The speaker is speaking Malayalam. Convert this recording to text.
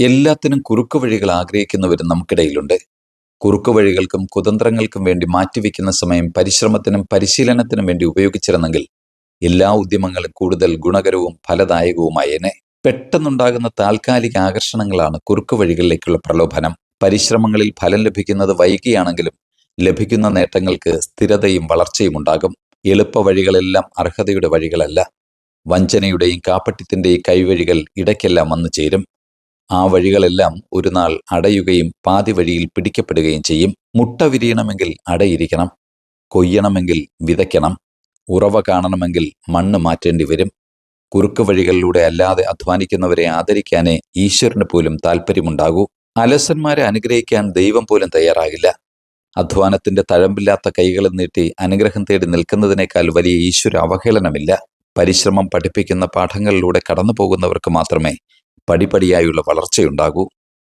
എല്ലാത്തിനും കുറുക്കു വഴികൾ ആഗ്രഹിക്കുന്നവരും നമുക്കിടയിലുണ്ട്. കുറുക്കു വഴികൾക്കും കുതന്ത്രങ്ങൾക്കും വേണ്ടി മാറ്റിവെക്കുന്ന സമയം പരിശ്രമത്തിനും പരിശീലനത്തിനും വേണ്ടി ഉപയോഗിച്ചിരുന്നെങ്കിൽ എല്ലാ ഉദ്യമങ്ങളും കൂടുതൽ ഗുണകരവും ഫലദായകവുമായേനെ. പെട്ടെന്നുണ്ടാകുന്ന താൽക്കാലിക ആകർഷണങ്ങളാണ് കുറുക്കു വഴികളിലേക്കുള്ള പ്രലോഭനം. പരിശ്രമങ്ങളിൽ ഫലം ലഭിക്കുന്നത് വൈകിയാണെങ്കിലും ലഭിക്കുന്ന നേട്ടങ്ങൾക്ക് സ്ഥിരതയും വളർച്ചയും ഉണ്ടാകും. എളുപ്പ വഴികളെല്ലാം അർഹതയുടെ വഴികളല്ല. വഞ്ചനയുടെയും കാപ്പട്ടിത്തിന്റെയും കൈവഴികൾ ഇടയ്ക്കെല്ലാം വന്നു ചേരും. ആ വഴികളെല്ലാം ഒരു നാൾ അടയുകയും പാതി വഴിയിൽ പിടിക്കപ്പെടുകയും ചെയ്യും. മുട്ട വിരിയണമെങ്കിൽ അടയിരിക്കണം. കൊയ്യണമെങ്കിൽ വിതയ്ക്കണം. ഉറവ കാണണമെങ്കിൽ മണ്ണ് മാറ്റേണ്ടി വരും. കുറുക്ക് വഴികളിലൂടെ അല്ലാതെ അധ്വാനിക്കുന്നവരെ ആദരിക്കാനേ ഈശ്വരന് പോലും താല്പര്യമുണ്ടാകൂ അലസന്മാരെ അനുഗ്രഹിക്കാൻ ദൈവം പോലും തയ്യാറാകില്ല. അധ്വാനത്തിന്റെ തഴമ്പില്ലാത്ത കൈകളിൽ നീട്ടി അനുഗ്രഹം തേടി നിൽക്കുന്നതിനേക്കാൾ വലിയ ഈശ്വര അവഹേളനമില്ല. പരിശ്രമം പഠിപ്പിക്കുന്ന പാഠങ്ങളിലൂടെ കടന്നു പോകുന്നവർക്ക് മാത്രമേ പടിപടിയായുള്ള വളർച്ചയുണ്ടാകൂ.